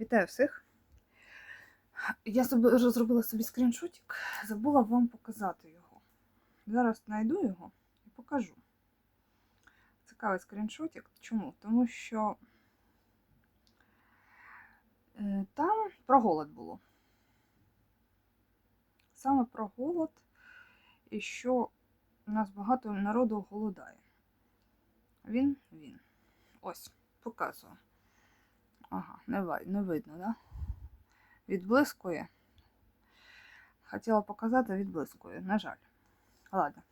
Вітаю всіх. Я розробила собі скріншотик, забула вам показати його. Зараз знайду його і покажу. Цікавий скріншотик. Чому? Тому що е, там про голод було. Саме про голод і що у нас багато народу голодає. Він, він. Ось, показую. Ага, не, не видно, да? Відблискує. Хотіла показати, відблискує, на жаль. Ладно.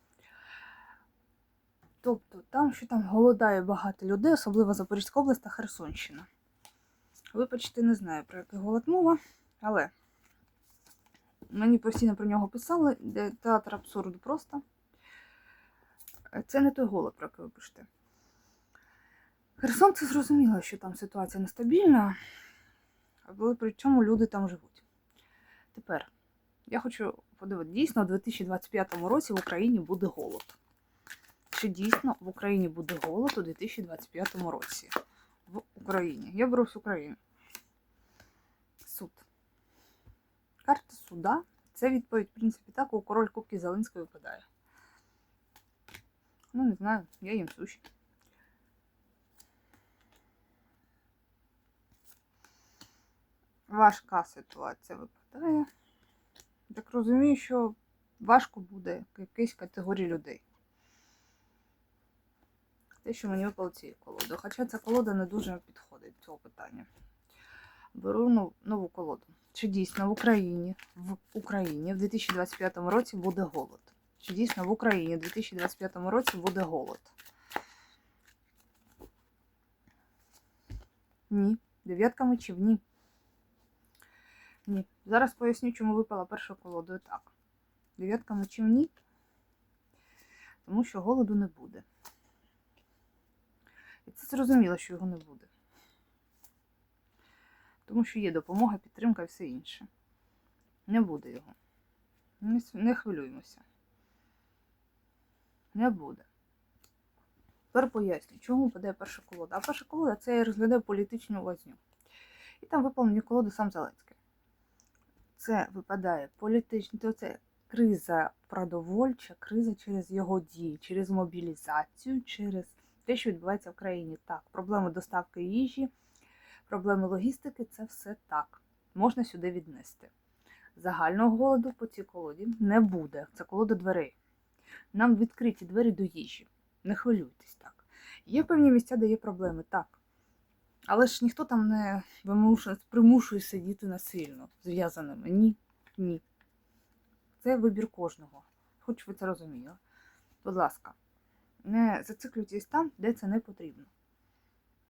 Тобто, там, що там голодає багато людей, особливо Запорізька область та Херсонщина. Вибачте, не знаю, про який голод мова, але мені постійно про нього писали, театр абсурду просто. Це не той голод, про який ви пишете. Херсон це зрозуміло, що там ситуація нестабільна, але при чому люди там живуть. Тепер я хочу подивитися, дійсно, у 2025 році в Україні буде голод. Чи дійсно в Україні буде голод у 2025 році? В Україні. Я беру всю Україну. Суд. Карта суда. Це відповідь, в принципі, так, у король Кубки Зеленської випадає. Ну, не знаю, я їм суші. Важка ситуація випадає. Так розумію, що важко буде якійсь категорії людей. Те, що мені випало цією колодою. Хоча ця колода не дуже підходить до цього питання. Беру ну- нову колоду. Чи дійсно в Україні в Україні в 2025 році буде голод? Чи дійсно в Україні в 2025 році буде голод? Ні. Дев'ятка мечів, ні. Ні. Зараз поясню, чому випала перша колодою так. Дев'ятка мечів ні. Тому що голоду не буде. І це зрозуміло, що його не буде. Тому що є допомога, підтримка і все інше. Не буде його. Не, хвилюємося. Не буде. Тепер поясню, чому падає перша колода. А перша колода це я розглядаю політичну лазню. І там випав мені колоду сам Зеленський. Це випадає політична, то це криза продовольча, криза через його дії, через мобілізацію, через те, що відбувається в країні. Так, проблеми доставки їжі, проблеми логістики це все так. Можна сюди віднести. Загального голоду по цій колоді не буде. Це колода дверей. Нам відкриті двері до їжі. Не хвилюйтесь так. Є певні місця, де є проблеми, так. Але ж ніхто там не вимушує, примушує сидіти насильно зв'язаними. Ні, ні. Це вибір кожного. Хоч ви це розуміли. Будь ласка, не зациклюйтесь там, де це не потрібно.